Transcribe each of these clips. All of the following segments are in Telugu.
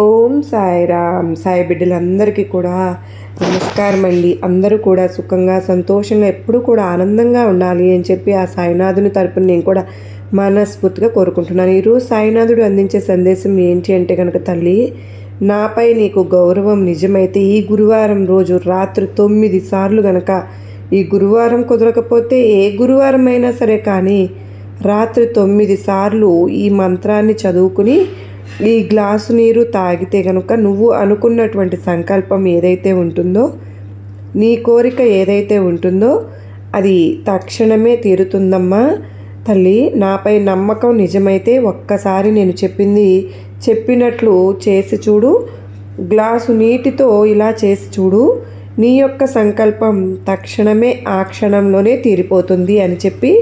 ఓం సాయిరామ్. సాయి బిడ్డలందరికీ కూడా నమస్కారం అండి. అందరూ కూడా సుఖంగా సంతోషంగా ఎప్పుడూ కూడా ఆనందంగా ఉండాలి అని చెప్పి ఆ సాయినాథుని తరపున నేను కూడా మనస్ఫూర్తిగా కోరుకుంటున్నాను. ఈరోజు సాయినాథుడు అందించే సందేశం ఏంటి అంటే కనుక తల్లి నాపై నీకు గౌరవం నిజమైతే ఈ గురువారం రోజు రాత్రి తొమ్మిది సార్లు గనక ఈ గురువారం కుదరకపోతే ఏ గురువారం అయినా సరే కానీ రాత్రి తొమ్మిది సార్లు ఈ మంత్రాన్ని చదువుకుని ఈ గ్లాసు నీరు తాగితే కనుక నువ్వు అనుకున్నటువంటి సంకల్పం ఏదైతే ఉంటుందో నీ కోరిక ఏదైతే ఉంటుందో అది తక్షణమే తీరుతుందమ్మా. తల్లి నాపై నమ్మకం నిజమైతే ఒక్కసారి నేను చెప్పింది చెప్పినట్లు చేసి చూడు. గ్లాసు నీటితో ఇలా చేసి చూడు. నీ యొక్క సంకల్పం తక్షణమే ఆ క్షణంలోనే తీరిపోతుంది అని చెప్పి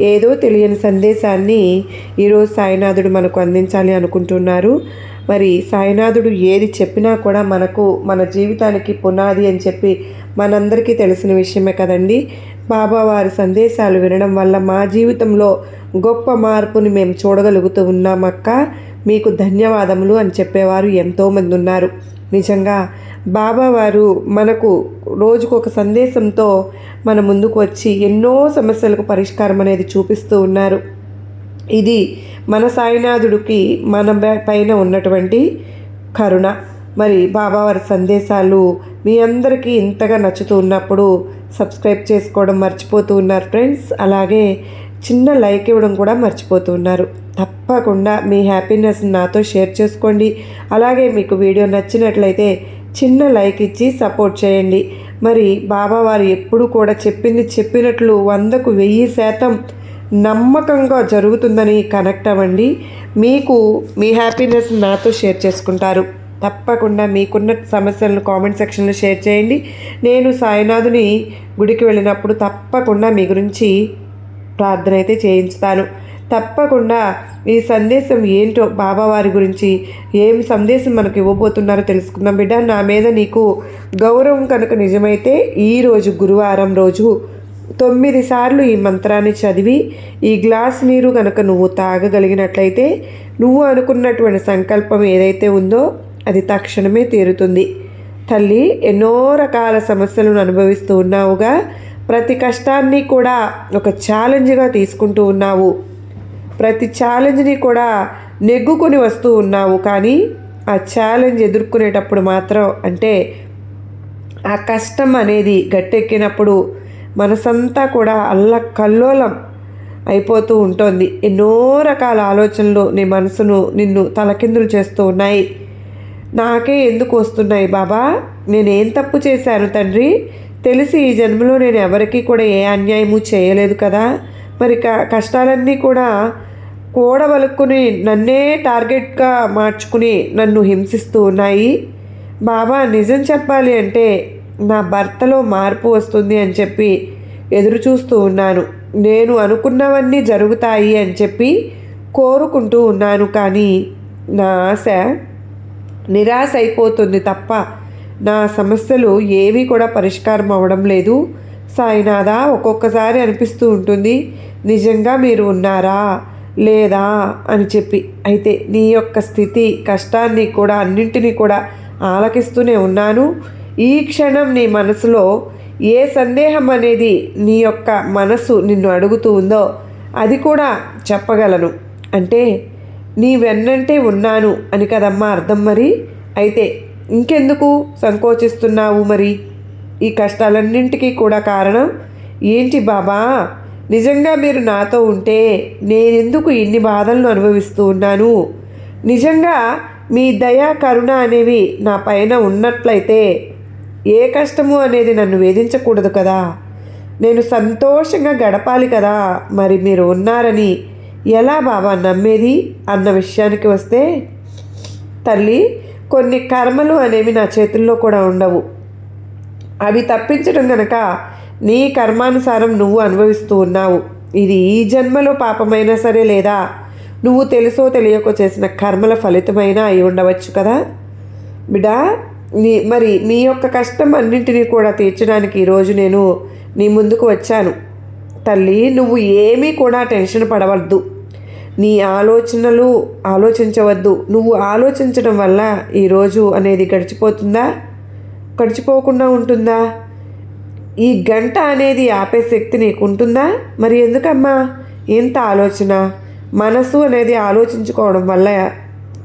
ఏదో తెలియని సందేశాన్ని ఈరోజు సాయినాథుడు మనకు అందించాలి అనుకుంటున్నారు. మరి సాయినాథుడు ఏది చెప్పినా కూడా మనకు మన జీవితానికి పునాది అని చెప్పి మనందరికీ తెలిసిన విషయమే కదండి. బాబా వారి సందేశాలు వినడం వల్ల మా జీవితంలో గొప్ప మార్పుని మేము చూడగలుగుతూ ఉన్నామక్క. మీకు ధన్యవాదములు అని చెప్పేవారు ఎంతోమంది ఉన్నారు. నిజంగా బాబావారు మనకు రోజుకు ఒక సందేశంతో మన ముందుకు వచ్చి ఎన్నో సమస్యలకు పరిష్కారం అనేది చూపిస్తూ ఉన్నారు. ఇది మన సాయినాథుడికి మన పైన ఉన్నటువంటి కరుణ. మరి బాబావారి సందేశాలు మీ అందరికీ ఇంతగా నచ్చుతూ ఉన్నప్పుడు సబ్స్క్రైబ్ చేసుకోవడం మర్చిపోతూ ఉన్నారు ఫ్రెండ్స్. అలాగే చిన్న లైక్ ఇవ్వడం కూడా మర్చిపోతూ ఉన్నారు. తప్పకుండా మీ హ్యాపీనెస్ నాతో షేర్ చేసుకోండి. అలాగే మీకు వీడియో నచ్చినట్లయితే చిన్న లైక్ ఇచ్చి సపోర్ట్ చేయండి. మరి బాబా వారు ఎప్పుడు కూడా చెప్పింది చెప్పినట్లు వందకు వెయ్యి శాతం నమ్మకంగా జరుగుతుందని కనెక్ట్ అవ్వండి. మీకు మీ హ్యాపీనెస్ నాతో షేర్ చేసుకుంటారు. తప్పకుండా మీకున్న సమస్యలను కామెంట్ సెక్షన్లో షేర్ చేయండి. నేను సాయినాథుని గుడికి వెళ్ళినప్పుడు తప్పకుండా మీ గురించి ప్రార్థన అయితే చేయించుతాను. తప్పకుండా ఈ సందేశం ఏంటో బాబావారి గురించి ఏం సందేశం మనకు ఇవ్వబోతున్నారో తెలుసుకుందాం. బిడ్డ నా మీద నీకు గౌరవం కనుక నిజమైతే ఈరోజు గురువారం రోజు తొమ్మిది సార్లు ఈ మంత్రాన్ని చదివి ఈ గ్లాస్ నీరు కనుక నువ్వు తాగగలిగినట్లయితే నువ్వు అనుకున్నటువంటి సంకల్పం ఏదైతే ఉందో అది తక్షణమే తీరుతుంది. తల్లి ఎన్నో రకాల సమస్యలను అనుభవిస్తూ ఉన్నావుగా. ప్రతి కష్టాన్ని కూడా ఒక ఛాలెంజ్గా తీసుకుంటూ ఉన్నావు. ప్రతి ఛాలెంజ్ని కూడా నెగ్గుకొని వస్తూ ఉన్నావు. కానీ ఆ ఛాలెంజ్ ఎదుర్కొనేటప్పుడు మాత్రం అంటే ఆ కష్టం అనేది గట్టెక్కినప్పుడు మనసంతా కూడా అల్ల కల్లోలం అయిపోతూ ఉంటుంది. ఎన్నో రకాల ఆలోచనలు నీ మనసును నిన్ను తలకిందులు చేస్తూ ఉన్నాయి. నాకే ఎందుకు వస్తున్నాయి బాబా? నేనేం తప్పు చేశాను తండ్రి? తెలిసి ఈ జన్మలో నేను ఎవరికీ కూడా ఏ అన్యాయము చేయలేదు కదా? మరి క కష్టాలన్నీ కూడా కూడవలుక్కుని నన్నే టార్గెట్గా మార్చుకుని నన్ను హింసిస్తూ ఉన్నాయి. బాబా నిజం చెప్పాలి అంటే నా భర్తలో మార్పు వస్తుంది అని చెప్పి ఎదురు చూస్తూ ఉన్నాను. నేను అనుకున్నవన్నీ జరుగుతాయి అని చెప్పి కోరుకుంటూ ఉన్నాను కానీ నా ఆశ నిరాశ అయిపోతుంది తప్ప నా సమస్యలు ఏవి కూడా పరిష్కారం అవ్వడం లేదు. సాయినాథ ఒక్కొక్కసారి అనిపిస్తూ ఉంటుంది నిజంగా మీరు ఉన్నారా? లేదా అని చెప్పి. అయితే నీ యొక్క స్థితి కష్టాన్ని కూడా అన్నింటినీ కూడా ఆలకిస్తూనే ఉన్నాను. ఈ క్షణం నీ మనసులో ఏ సందేహం అనేది నీ యొక్క మనసు నిన్ను అడుగుతూ ఉందో అది కూడా చెప్పగలను. అంటే నీ వెన్నంటే ఉన్నాను అని కదమ్మా అర్థం మరి? అయితే ఇంకెందుకు సంకోచిస్తున్నావు మరి? ఈ కష్టాలన్నింటికీ కూడా కారణం ఏంటి బాబా? నిజంగా మీరు నాతో ఉంటే నేనెందుకు ఇన్ని బాధలను అనుభవిస్తూ ఉన్నాను? నిజంగా మీ దయా కరుణ అనేవి నా పైన ఉన్నట్లయితే ఏ కష్టము అనేది నన్ను వేధించకూడదు కదా? నేను సంతోషంగా గడపాలి కదా? మరి మీరు ఉన్నారని ఎలా బాబా నమ్మేది అన్న విషయానికి వస్తే తల్లి కొన్ని కర్మలు అనేవి నా చేతుల్లో కూడా ఉండవు. అవి తప్పించడం గనక నీ కర్మానుసారం నువ్వు అనుభవిస్తూ ఉన్నావు. ఇది ఈ జన్మలో పాపమైనా సరే లేదా? నువ్వు తెలుసో తెలియకో చేసిన కర్మల ఫలితమైనా అయి ఉండవచ్చు కదా? బిడా నీ మరి నీ యొక్క కష్టం అన్నింటినీ కూడా తీర్చడానికి ఈరోజు నేను నీ ముందుకు వచ్చాను. తల్లి నువ్వు ఏమీ కూడా టెన్షన్ పడవద్దు. నీ ఆలోచనలు ఆలోచించవద్దు. నువ్వు ఆలోచించడం వల్ల ఈరోజు అనేది గడిచిపోతుందా? గడిచిపోకుండా ఉంటుందా? ఈ గంట అనేది ఆపే శక్తి నీకు ఉంటుందా మరి ఎందుకమ్మా? ఇంత ఆలోచన. మనసు అనేది ఆలోచించుకోవడం వల్ల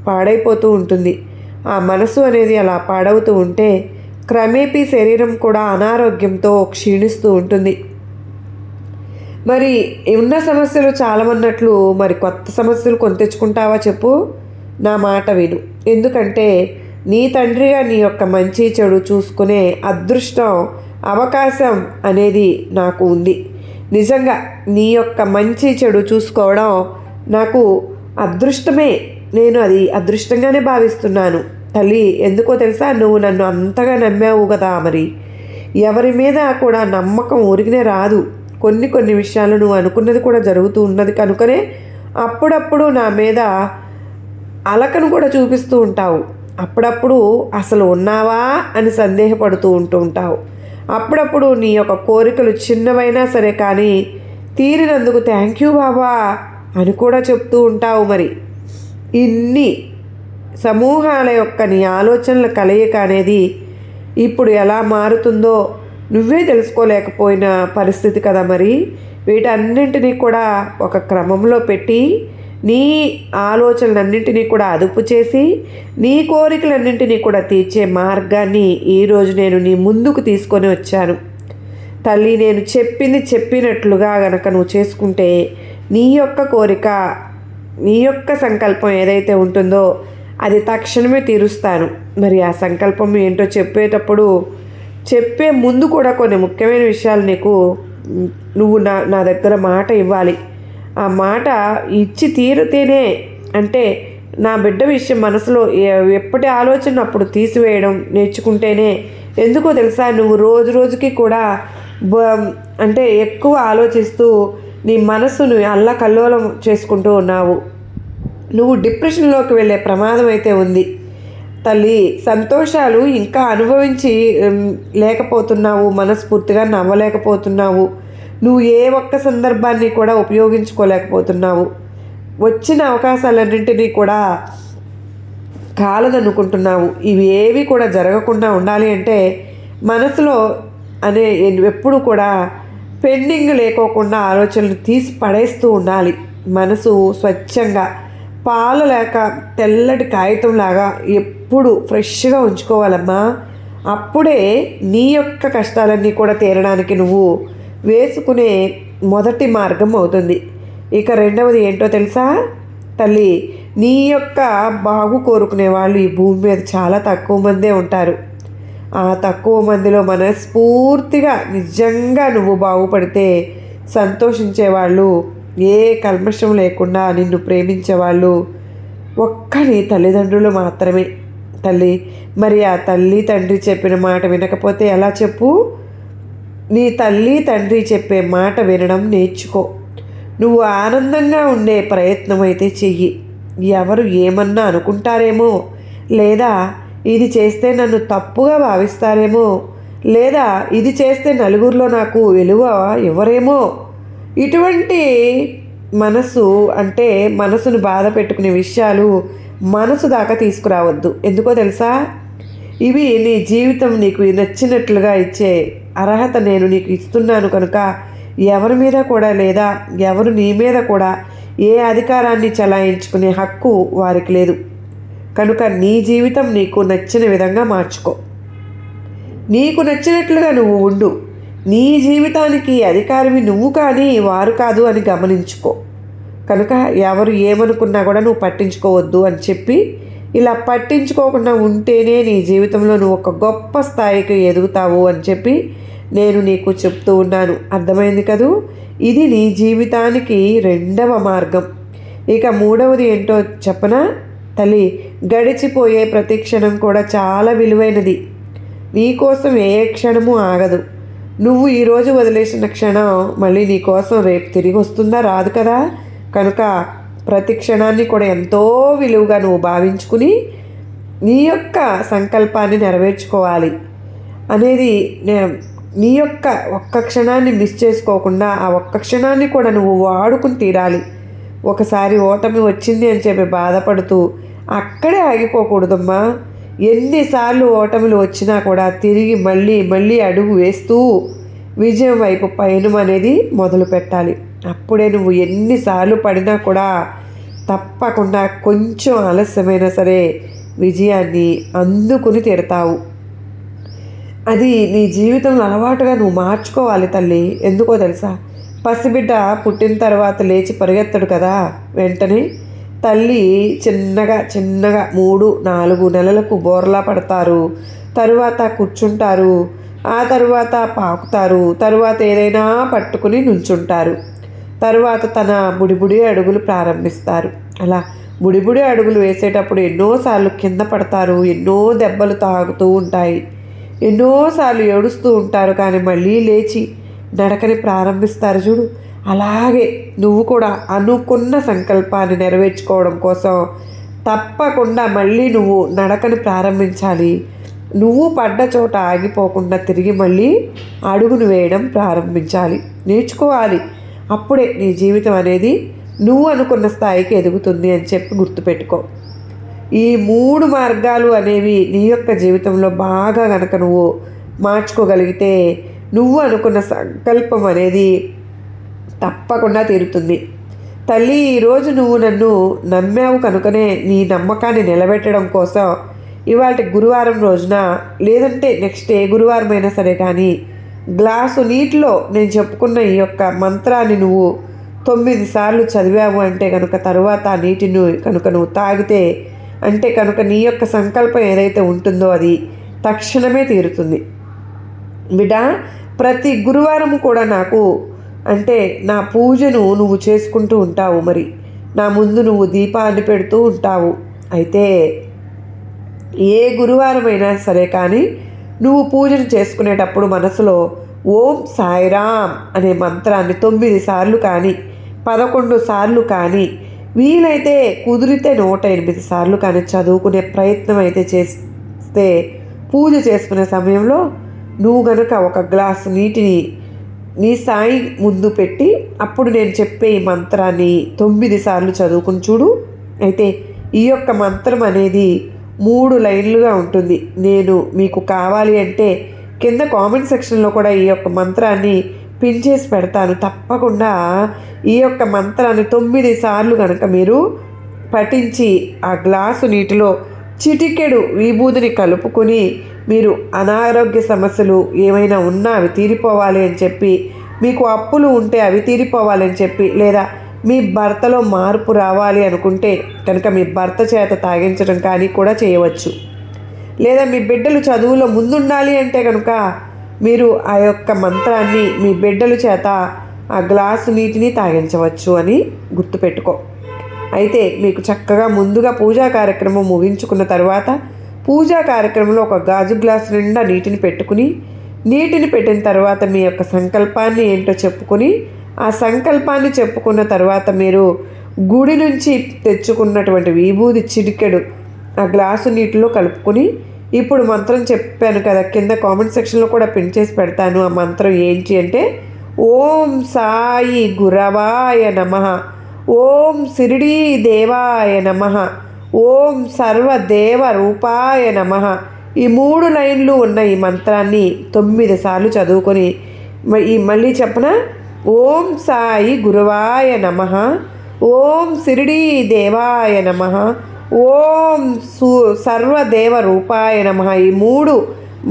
పాడైపోతూ ఉంటుంది. ఆ మనసు అనేది అలా పాడవుతూ ఉంటే క్రమేపీ శరీరం కూడా అనారోగ్యంతో క్షీణిస్తూ ఉంటుంది. మరి ఉన్న సమస్యలు చాలమన్నట్లు మరి కొత్త సమస్యలు కొని తెచ్చుకుంటావా చెప్పు? నా మాట విను. ఎందుకంటే నీ తండ్రిగా నీ యొక్క మంచి చెడు చూసుకునే అదృష్టం అవకాశం అనేది నాకు ఉంది. నిజంగా నీ యొక్క మంచి చెడు చూసుకోవడం నాకు అదృష్టమే. నేను అది అదృష్టంగానే భావిస్తున్నాను. తల్లి ఎందుకో తెలుసా? నువ్వు నన్ను అంతగా నమ్మావు కదా మరి. ఎవరి మీద కూడా నమ్మకం ఊరికినే రాదు. కొన్ని కొన్ని విషయాలు నువ్వు అనుకున్నది కూడా జరుగుతూ ఉన్నది కనుకనే అప్పుడప్పుడు నా మీద అలకను కూడా చూపిస్తూ ఉంటావు. అప్పుడప్పుడు అసలు ఉన్నావా అని సందేహపడుతూ ఉంటూ ఉంటావు. అప్పుడప్పుడు నీ యొక్క కోరికలు చిన్నవైనా సరే కానీ తీరినందుకు థ్యాంక్ యూ బాబా అని కూడా చెప్తూ ఉంటావు మరి. ఇన్ని సమూహాల యొక్క నీ ఆలోచనల కలయిక అనేది ఇప్పుడు ఎలా మారుతుందో నువ్వే తెలుసుకోలేకపోయిన పరిస్థితి కదా మరి. వీటన్నింటినీ కూడా ఒక క్రమంలో పెట్టి నీ ఆలోచనలన్నింటినీ కూడా అదుపు చేసి నీ కోరికలన్నింటినీ కూడా తీర్చే మార్గాన్ని ఈరోజు నేను నీ ముందుకు తీసుకొని వచ్చాను. తల్లి నేను చెప్పింది చెప్పినట్లుగా గనక నువ్వు చేసుకుంటే నీ యొక్క కోరిక నీ యొక్క సంకల్పం ఏదైతే ఉంటుందో అది తక్షణమే తీరుస్తాను. మరి ఆ సంకల్పం ఏంటో చెప్పేటప్పుడు చెప్పే ముందు కూడా కొన్ని ముఖ్యమైన విషయాలు నీకు నువ్వు నా నా దగ్గర మాట ఇవ్వాలి. ఆ మాట ఇచ్చి తీరితేనే అంటే నా బిడ్డ విషయం మనసులో ఎప్పటి ఆలోచన అప్పుడు తీసివేయడం నేర్చుకుంటేనే. ఎందుకో తెలుసా నువ్వు రోజు రోజుకి కూడా బ- అంటే ఎక్కువ ఆలోచిస్తూ నీ మనసును అల్లకల్లోలం చేసుకుంటూ ఉన్నావు. నువ్వు డిప్రెషన్లోకి వెళ్ళే ప్రమాదం అయితే ఉంది. తల్లి సంతోషాలు ఇంకా అనుభవించి లేకపోతున్నావు మనస్ఫూర్తిగా నవ్వలేకపోతున్నావు. నువ్వు ఏ ఒక్క సందర్భాన్ని కూడా ఉపయోగించుకోలేకపోతున్నావు. వచ్చిన అవకాశాలన్నింటినీ కూడా కాలదనుకుంటున్నావు ఇవి ఏవి కూడా జరగకుండా ఉండాలి అంటే మనసులో అనే ఎప్పుడు కూడా పెండింగ్ లేకోకుండా ఆలోచనలు తీసి పడేస్తూ ఉండాలి. మనసు స్వచ్ఛంగా పాలు లేక తెల్లటి కాగితం లాగా ఎప్పుడు ఫ్రెష్గా ఉంచుకోవాలమ్మా. అప్పుడే నీ యొక్క కష్టాలన్నీ కూడా తీరడానికి నువ్వు వేసుకునే మొదటి మార్గం అవుతుంది. ఇక రెండవది ఏంటో తెలుసా? తల్లి నీ యొక్క బాగు కోరుకునే వాళ్ళు ఈ భూమి మీద చాలా తక్కువ మందే ఉంటారు. ఆ తక్కువ మందిలో మనస్ఫూర్తిగా నిజంగా నువ్వు బాగుపడితే సంతోషించే వాళ్ళు ఏ కల్మషం లేకుండా నిన్ను ప్రేమించే వాళ్ళు ఒక్క నీ తల్లిదండ్రులు మాత్రమే. తల్లి మరి ఆ తల్లి తండ్రి చెప్పిన మాట వినకపోతే ఎలా చెప్పు? నీ తల్లి తండ్రి చెప్పే మాట వినడం నేర్చుకో. నువ్వు ఆనందంగా ఉండే ప్రయత్నం అయితే చెయ్యి. ఎవరు ఏమన్నా అనుకుంటారేమో? లేదా ఇది చేస్తే నన్ను తప్పుగా భావిస్తారేమో? లేదా ఇది చేస్తే నలుగురిలో నాకు విలువ ఇవ్వరేమో? ఇటువంటి మనసు అంటే మనసును బాధ పెట్టుకునే విషయాలు మనసు దాకా తీసుకురావద్దు. ఎందుకో తెలుసా? ఇవి నీ జీవితం నీకు నచ్చినట్లుగా ఇచ్చే అర్హత నేను నీకు ఇస్తున్నాను కనుక ఎవరి మీద కూడా లేదా ఎవరు నీ మీద కూడా ఏ అధికారాన్ని చలాయించుకునే హక్కు వారికి లేదు. కనుక నీ జీవితం నీకు నచ్చిన విధంగా మార్చుకో. నీకు నచ్చినట్లుగా నువ్వు ఉండు. నీ జీవితానికి అధికారివి నువ్వు కానీ వారు కాదు అని గమనించుకో. కనుక ఎవరు ఏమనుకున్నా కూడా నువ్వు పట్టించుకోవద్దు అని చెప్పి ఇలా పట్టించుకోకుండా ఉంటేనే నీ జీవితంలో నువ్వు ఒక గొప్ప స్థాయికి ఎదుగుతావు అని చెప్పి నేను నీకు చెప్తూ ఉన్నాను. అర్థమైంది కదూ? ఇది నీ జీవితానికి రెండవ మార్గం. ఇక మూడవది ఏంటో చెప్పనా? తల్లి గడిచిపోయే ప్రతి క్షణం కూడా చాలా విలువైనది. నీకోసం ఏ క్షణము ఆగదు. నువ్వు ఈరోజు వదిలేసిన క్షణం మళ్ళీ నీకోసం రేపు తిరిగి వస్తుందా? రాదు కదా. కనుక ప్రతి క్షణాన్ని కూడా ఎంతో విలువగా నువ్వు భావించుకుని నీ యొక్క సంకల్పాన్ని నెరవేర్చుకోవాలి. అనేది నీ యొక్క ఒక్క క్షణాన్ని మిస్ చేసుకోకుండా ఆ ఒక్క క్షణాన్ని కూడా నువ్వు వాడుకుని తీరాలి. ఒకసారి ఓటమి వచ్చింది అని చెప్పి బాధపడుతూ అక్కడే ఆగిపోకూడదమ్మా. ఎన్నిసార్లు ఓటములు వచ్చినా కూడా తిరిగి మళ్ళీ మళ్ళీ అడుగు వేస్తూ విజయం వైపు పయనం అనేది మొదలు పెట్టాలి. అప్పుడే నువ్వు ఎన్నిసార్లు పడినా కూడా తప్పకుండా కొంచెం ఆలస్యమైనా సరే విజయాన్ని అందుకుని తిడతావు అది నీ జీవితంలో అలవాటుగా నువ్వు మార్చుకోవాలి తల్లి. ఎందుకో తెలుసా? పసిబిడ్డ పుట్టిన తర్వాత లేచి పరిగెత్తడు కదా వెంటనే. తల్లి చిన్నగా చిన్నగా మూడు నాలుగు నెలలకు బోర్లా పడతారు. తరువాత కూర్చుంటారు. ఆ తరువాత పాకుతారు. తరువాత ఏదైనా పట్టుకుని నుంచుంటారు. తరువాత తన బుడిబుడి అడుగులు ప్రారంభిస్తారు. అలా బుడిబుడి అడుగులు వేసేటప్పుడు ఎన్నోసార్లు కింద పడతారు. ఎన్నో దెబ్బలు తాగుతూ ఉంటాయి. ఎన్నోసార్లు ఏడుస్తూ ఉంటారు కానీ మళ్ళీ లేచి నడకని ప్రారంభిస్తారు చూడు. అలాగే నువ్వు కూడా అనుకున్న సంకల్పాన్ని నెరవేర్చుకోవడం కోసం తప్పకుండా మళ్ళీ నువ్వు నడకని ప్రారంభించాలి. నువ్వు పడ్డ చోట ఆగిపోకుండా తిరిగి మళ్ళీ అడుగును వేయడం ప్రారంభించాలి. నేర్చుకోవాలి. అప్పుడే నీ జీవితం అనేది నువ్వు అనుకున్న స్థాయికి ఎదుగుతుంది అని చెప్పి గుర్తుపెట్టుకో. ఈ మూడు మార్గాలు అనేవి నీ యొక్క జీవితంలో బాగా కనుక నువ్వు మార్చుకోగలిగితే నువ్వు అనుకున్న సంకల్పం అనేది తప్పకుండా తీరుతుంది. తల్లి ఈరోజు నువ్వు నన్ను నమ్మావు కనుకనే నీ నమ్మకాన్ని నిలబెట్టడం కోసం ఇవాళ గురువారం రోజున లేదంటే నెక్స్ట్ ఏ గురువారం అయినా సరే కానీ గ్లాసు నీటిలో నేను చెప్పుకున్న ఈ యొక్క మంత్రాన్ని నువ్వు తొమ్మిది సార్లు చదివావు అంటే కనుక తరువాత ఆ నీటిని కనుక నువ్వు తాగితే అంటే కనుక నీ యొక్క సంకల్పం ఏదైతే ఉంటుందో అది తక్షణమే తీరుతుంది. బిడ్డ ప్రతి గురువారం కూడా నాకు అంటే నా పూజను నువ్వు చేసుకుంటూ ఉంటావు మరి. నా ముందు నువ్వు దీపాన్ని పెడుతూ ఉంటావు. అయితే ఏ గురువారం అయినా సరే కానీ నువ్వు పూజను చేసుకునేటప్పుడు మనసులో ఓం సాయిరామ్ అనే మంత్రాన్ని తొమ్మిది సార్లు కానీ పదకొండు సార్లు కానీ వీలైతే కుదిరితే నూట ఎనిమిది సార్లు కానీ చదువుకునే ప్రయత్నం అయితే చేస్తే పూజ చేసుకునే సమయంలో నువ్వు గనుక ఒక గ్లాసు నీటిని నీ సాయి ముందు పెట్టి అప్పుడు నేను చెప్పే ఈ మంత్రాన్ని తొమ్మిది సార్లు చదువుకుని చూడు. అయితే ఈ యొక్క మంత్రం అనేది మూడు లైన్లుగా ఉంటుంది. నేను మీకు కావాలి అంటే కింద కామెంట్ సెక్షన్లో కూడా ఈ యొక్క మంత్రాన్ని పిలిచేసి పెడతాను. తప్పకుండా ఈ యొక్క మంత్రాన్ని తొమ్మిది సార్లు కనుక మీరు పఠించి ఆ గ్లాసు నీటిలో చిటికెడు విభూదిని కలుపుకొని మీరు అనారోగ్య సమస్యలు ఏమైనా ఉన్నా అవి తీరిపోవాలి అని చెప్పి మీకు అప్పులు ఉంటే అవి తీరిపోవాలి అని చెప్పి లేదా మీ భర్తలో మార్పు రావాలి అనుకుంటే కనుక మీ భర్త చేత తాగించడం కానీ కూడా చేయవచ్చు. లేదా మీ బిడ్డలు చదువులో ముందుండాలి అంటే కనుక మీరు ఆ యొక్క మంత్రాన్ని మీ బిడ్డల చేత ఆ గ్లాసు నీటిని తాగించవచ్చు అని గుర్తుపెట్టుకో. అయితే మీకు చక్కగా ముందుగా పూజా కార్యక్రమం ముగించుకున్న తర్వాత పూజా కార్యక్రమంలో ఒక గాజు గ్లాసు నిండా నీటిని పెట్టుకుని నీటిని పెట్టిన తర్వాత మీ యొక్క సంకల్పాన్ని ఏంటో చెప్పుకొని ఆ సంకల్పాన్ని చెప్పుకున్న తర్వాత మీరు గుడి నుంచి తెచ్చుకున్నటువంటి విభూది చిడికెడు ఆ గ్లాసు నీటిలో కలుపుకొని ఇప్పుడు మంత్రం చెప్పాను కదా కింద కామెంట్ సెక్షన్లో కూడా పిన్ చేసి పెడతాను ఆ మంత్రం ఏంటి అంటే ఓం సాయి గురవాయ నమ ఓం సిరిడీ దేవాయ నమ ఓం సర్వదేవ రూపాయ నమ. ఈ మూడు లైన్లు ఉన్న ఈ మంత్రాన్ని తొమ్మిది సార్లు చదువుకొని ఈ మళ్ళీ చెప్పన ఓం సాయి గురువాయ నమ ఓం సిరిడీ దేవాయ నమ ఓం సు సర్వదేవ రూపాయ నమ. ఈ మూడు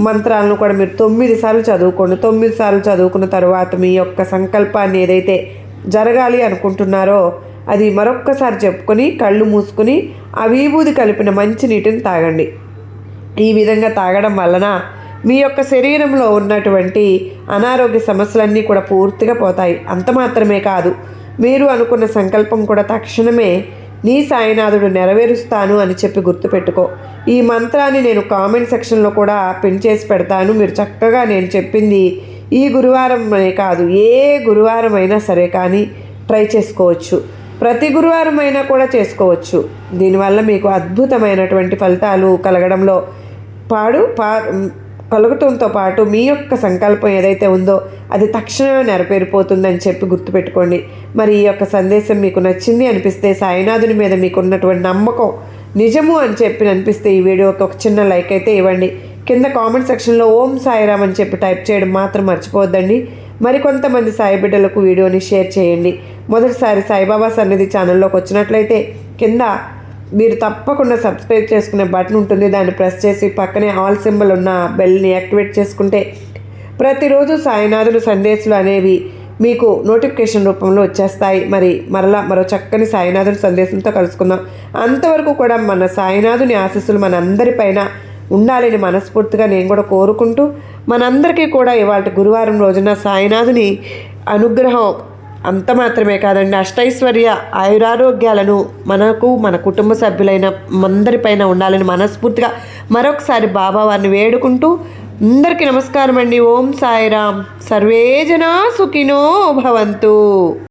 మంత్రాలను కూడా మీరు తొమ్మిది సార్లు చదువుకోండి. తొమ్మిది సార్లు చదువుకున్న తర్వాత మీ యొక్క సంకల్పాన్ని ఏదైతే జరగాలి అనుకుంటున్నారో అది మరొక్కసారి చెప్పుకొని కళ్ళు మూసుకొని ఆ విభూది కలిపిన మంచి నీటిని తాగండి. ఈ విధంగా తాగడం వలన మీ యొక్క శరీరంలో ఉన్నటువంటి అనారోగ్య సమస్యలన్నీ కూడా పూర్తిగా పోతాయి. అంత మాత్రమే కాదు మీరు అనుకున్న సంకల్పం కూడా తక్షణమే నీ సాయినాథుడు నెరవేరుస్తాను అని చెప్పి గుర్తుపెట్టుకో. ఈ మంత్రాన్ని నేను కామెంట్ సెక్షన్లో కూడా పిన్ చేసి పెడతాను. మీరు చక్కగా నేను చెప్పింది ఈ గురువారం కాదు ఏ గురువారం అయినా సరే కానీ ట్రై చేసుకోవచ్చు. ప్రతి గురువారం అయినా కూడా చేసుకోవచ్చు. దీనివల్ల మీకు అద్భుతమైనటువంటి ఫలితాలు కలగడంలో పాడు పా కలగటంతో పాటు మీ యొక్క సంకల్పం ఏదైతే ఉందో అది తక్షణమే నెరవేరిపోతుందని చెప్పి గుర్తుపెట్టుకోండి. మరి ఈ యొక్క సందేశం మీకు నచ్చింది అనిపిస్తే సాయినాథుని మీద మీకు ఉన్నటువంటి నమ్మకం నిజము అని చెప్పి అనిపిస్తే ఈ వీడియోకి ఒక చిన్న లైక్ అయితే ఇవ్వండి. కింద కామెంట్ సెక్షన్లో ఓం సాయిరామ్ అని చెప్పి టైప్ చేయడం మాత్రం మర్చిపోవద్దండి. మరికొంతమంది సాయి బిడ్డలకు వీడియోని షేర్ చేయండి. మొదటిసారి సాయిబాబా సన్నిధి ఛానల్లోకి వచ్చినట్లయితే కింద మీరు తప్పకుండా సబ్స్క్రైబ్ చేసుకునే బటన్ ఉంటుంది. దాన్ని ప్రెస్ చేసి పక్కనే ఆల్ సింబల్ ఉన్న బెల్ని యాక్టివేట్ చేసుకుంటే ప్రతిరోజు సాయినాథుడు సందేశాలు అనేవి మీకు నోటిఫికేషన్ రూపంలో వచ్చేస్తాయి. మరి మరలా మరో చక్కని సాయినాథుడి సందేశంతో కలుసుకుందాం. అంతవరకు కూడా మన సాయినాథుని ఆశీస్సులు మనందరిపైన ఉండాలని మనస్ఫూర్తిగా నేను కూడా కోరుకుంటూ మనందరికీ కూడా ఇవాళ గురువారం రోజున సాయినాథుని అనుగ్రహం అంత మాత్రమే కాదండి. అష్టైశ్వర్య ఆయురారోగ్యాలను మనకు మన కుటుంబ సభ్యులైన అందరిపైన ఉండాలని మనస్ఫూర్తిగా మరొకసారి బాబా వారిని వేడుకుంటూ అందరికీ నమస్కారం అండి ఓం సాయిరామ్. సర్వేజనా సుఖినో భవంతు.